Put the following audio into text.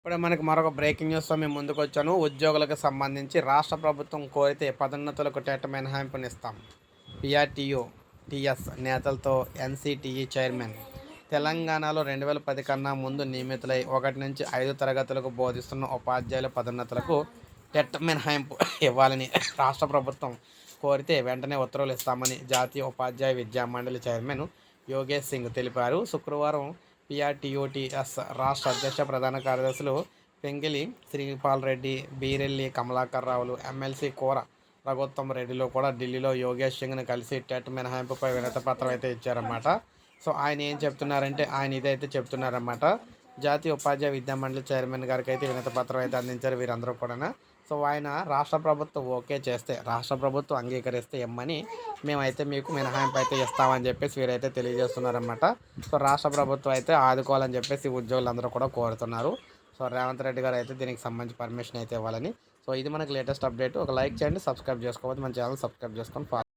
ఇప్పుడు మనకి మరొక బ్రేకింగ్ న్యూస్తో మేము ముందుకు వచ్చాను ఉద్యోగులకు సంబంధించి రాష్ట్ర ప్రభుత్వం కోరితే పదోన్నతులకు టేట మినహాయింపునిస్తాం. పిఆర్టీయూ టీఎస్ నేతలతో ఎన్సిటిఈ చైర్మన్. తెలంగాణలో రెండు వేల పది కన్నా ముందు నియమితులై ఒకటి నుంచి ఐదు తరగతులకు బోధిస్తున్న ఉపాధ్యాయుల పదోన్నతులకు టెట్ మినహాయింపు ఇవ్వాలని రాష్ట్ర ప్రభుత్వం కోరితే వెంటనే ఉత్తర్వులు ఇస్తామని జాతీయ ఉపాధ్యాయ విద్యా మండలి చైర్మన్ యోగేష్ సింగ్ తెలిపారు. శుక్రవారం పిఆర్టీఓటీఎస్ రాష్ట్ర అధ్యక్ష ప్రధాన కార్యదర్శులు పెంగిలి శ్రీపాల్ రెడ్డి బీరెల్లి కమలాకర్ రావులు ఎమ్మెల్సీ కూర రఘుత్తమ్ రెడ్డిలో కూడా ఢిల్లీలో యోగేష్ సింగ్ని కలిసి టెట్ మినహాయింపుపై వినతి పత్రం అయితే ఇచ్చారన్నమాట. సో ఆయన ఏం చెప్తున్నారంటే ఆయన ఇదైతే చెప్తున్నారన్నమాట. జాతీయ ఉపాధ్యాయ విద్యా మండలి చైర్మన్ గారికి అయితే వినతి పత్రం అయితే అందించారు వీరందరూ కూడా సో ఆయన రాష్ట్ర ప్రభుత్వం ఓకే చేస్తే రాష్ట్ర ప్రభుత్వం అంగీకరిస్తే ఇమ్మని మేమైతే మీకు మినహాయింపు అయితే ఇస్తామని చెప్పేసి వీరైతే తెలియజేస్తున్నారన్నమాట. సో రాష్ట్ర ప్రభుత్వం అయితే ఆదుకోవాలని చెప్పేసి ఉద్యోగులందరూ కూడా కోరుతున్నారు. సో రేవంత్ రెడ్డి గారు అయితే దీనికి సంబంధించి పర్మిషన్ అయితే ఇవ్వాలని. సో ఇది మనకి లేటెస్ట్ అప్డేట్. ఒక లైక్ చేయండి సబ్స్క్రైబ్ చేసుకోవద్దు. మన ఛానల్ సబ్స్క్రైబ్ చేసుకొని